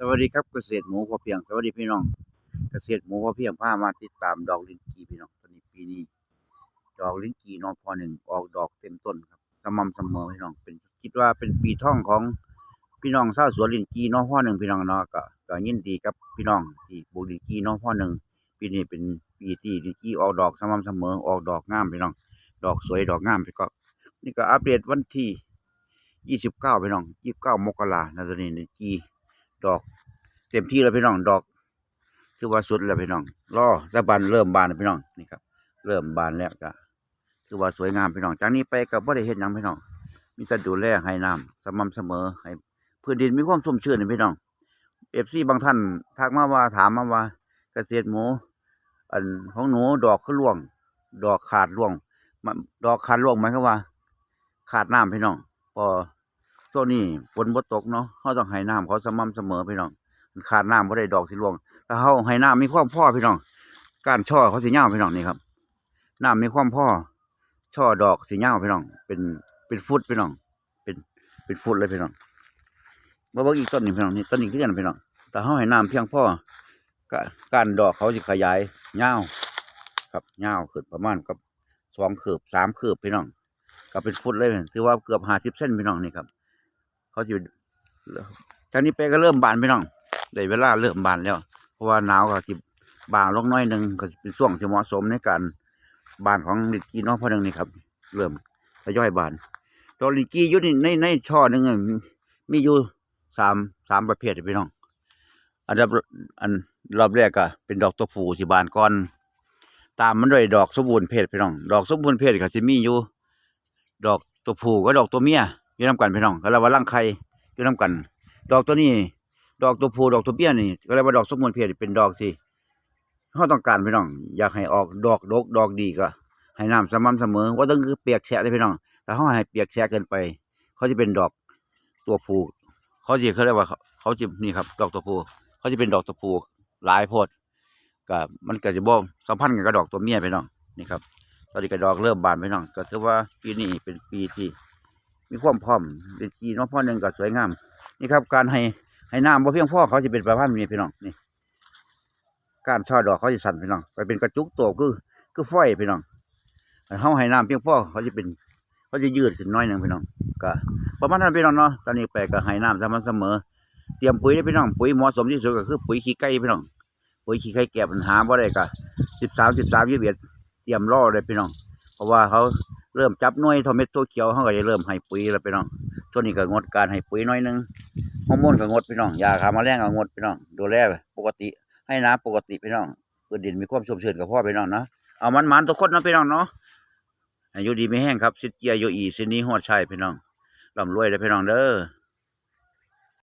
สวัสดีครับเกษตรหมูพอเพียงสวัสดีพี่น้อง เกษตรหมูพอเพียงพามาติดตามดอกลิ้นจี่พี่น้องตอนนี้ปีนี้ ดอกลิ้นจี่น้องพอหนึ่งออกดอกเต็มต้นครับสม่ำเสมอพี่น้องเป็นคิดว่าเป็นปีท่องของพี่น้องชาวสวนลิ้นจี่น้องพ่อหนึ่งพี่น้องเนาะก็ก็ยินดีกับพี่น้องที่ปลูกลิ้นจี่น้องพ่อหนึ่งปีนี้เป็นปีที่ลิ้นจี่ออกดอกสม่ำเสมอออกดอกงามพี่น้อง ดอกสวยดอกงามพี่ก็นี่ก็อัปเดตวันที่ยี่สิบเก้าพี่น้องยี่สิบเก้ามกรานะตอนนี้ลิ้นจี่ ดอก เต็มที่แล้วพี่น้องดอกถือว่าสุดแล้วพี่น้องรอตะบานเริ่มบานแล้วพี่น้องนี่ครับ เริ่มบานแล้วก็ถือว่าสวยงามพี่น้องจากนี้ไปก็บ่ได้เฮ็ดหยังพี่น้อง มีแต่ดูแลให้น้ำสม่ำเสมอให้พื้นดินมีความชุ่มชื้นพี่น้องเอฟซีบางท่านทักมาว่าถามมาว่า เกษตรหมูอันของหนูดอกคือร่วง ดอกขาดร่วงดอกขาดร่วงหมายความว่า ขาดน้ำพี่น้องพอ ช่วนี้ฝนบ่ตกเนาะเราต้องให้น้ำเขาสม่ำเสมอพี่น้องมันขาดน้ำบ่ได้ดอกสิร่วงถ้าเฮาให้น้ำมีความพ่อพี่น้อง การช่อเขาสิยาพี่น้องนี่ครับน้ำมีความพ่อช่อดอกสิยาพี่น้อง เป็นเป็นฟุตพี่น้อง เป็นเป็นฟุตเลยพี่น้องมาบิ่งอีกต้นนี่พี่น้องนี่ต้นนี้คือกันพี่น้องแต่เฮาให้น้ำเพียงพ่อการดอกเขาสิขยายยาครับยาขึ้นประมาณกับสองคืบสามคืบพี่น้อง ก็เป็นฟุตเลยถือว่าเกือบห้าสิบเส้นพี่น้องนี่ครับ เขาจะจากนี้ไปก็เริ่มบานพี่น้องได้เวลาเริ่มบานแล้ว เพราะว่าหนาวก็จิบางลงน้อยหนึ่งก็เป็นช่วงที่เหมาะสมในการบานของลิกีน้องพอหนึ่งนี่ครับ เริ่มทยอยบานดอกลิกีอยู่ในในในช่อหนึ่งมีอยู่สามสามประเภทพี่น้อง อันดับอันรอบแรกก็เป็นดอกตัวผู้ที่บานก่อน ตามมันด้วยดอกสมบูรณ์เพศพี่น้อง ดอกสมบูรณ์เพศก็จะมีอยู่ ดอกตัวผู้กับดอกตัวเมีย อยู่นํกันพี่น้องก็เรียกว่ารังไข่อยู่นํกัน ดอกตัวนี้ ดอกตัวผู้ดอกตัวเมียนี่ก็เรียกว่าดอกสมบูรณ์เพศเป็นดอกที่เราต้องการพี่น้อง อยากให้ออกดอกดกดอกดีก็ให้น้ำสม่ำเสมอ ว่าต้องคือเปียกแฉะเลยพี่น้องแต่เขาให้เปียกแฉะเกินไป เขาจะเป็นดอกตัวผู้เขาจะเขาเรียกว่า เขาจะนี่ครับ ดอกตัวผู้เขาจะเป็นดอกตัวผู้หลายโพดก็มันก็จะบ่สัมพันธ์กันกับดอกตัวเมียพี่น้องนี่ครับ ตอนนี้ก็ดอกเริ่มบานไปน้อง ก็ถือว่าปีนี้เป็นปีที่ มีความพร้อมเป็นปีน้องพ่อหนึ่งก็สวยงาม นี่ครับ การให้ให้น้ำบ่เพียงพ่อเขาจะเป็นประพันธ์นี้พี่น้องนี่การช่อดอกเขาจะสั่นพี่น้องไปเป็นกระจุกตัวคือคือฝ้อยพี่น้องเขาให้น้ำเพียงพ่อเขาจะเป็นเขาจะยืดขึ้นน้อยหนึ่งพี่น้องก็ประมาณนั้นพี่น้องเนาะตอนนี้ไปก็ให้น้ำสม่ำเสมอ เตรียมปุ๋ยได้พี่น้องปุ๋ยเหมาะสมที่สุดก็คือปุ๋ยขี้ไก่พี่น้องปุ๋ยขี้ไก่แก่ปัญหาบ่ได้ก็สิบสามสิบสามยี่สิบเอ็ดเตรียมรอเลยพี่น้อง เพราะว่าเขา เริ่มจับน้อยทอมเม็ดตัวเขียวเขาก็จะเริ่มให้ปุ๋ยแล้วพี่น้องช่วงนี้ก็งดการให้ปุ๋ยน้อยหนึงฮอร์โมนก็งดพี่น้องยาคามาแรงก็งดพี่น้องดูแลปกติให้น้ำปกติพี่น้องพื้นดินมีความชุ่มชื้นกับพ่อพี่น้องนะเอามันมันตัวคนนะพี่น้องเนาะอายุดีไม่แห้งครับสิทธิ์เกียร์โยอีสินี้ฮอดชัยพี่น้องร่ำรวยเลยพี่น้องเด้อ